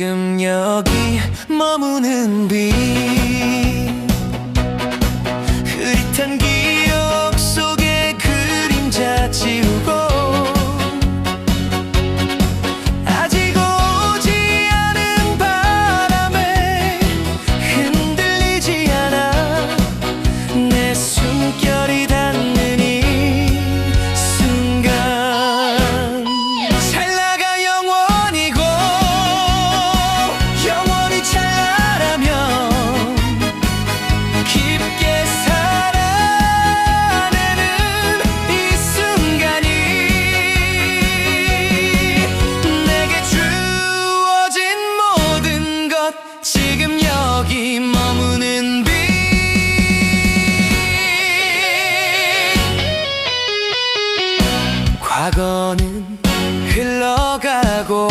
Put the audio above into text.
지금 여기 머무는 빛 과거는 흘러가고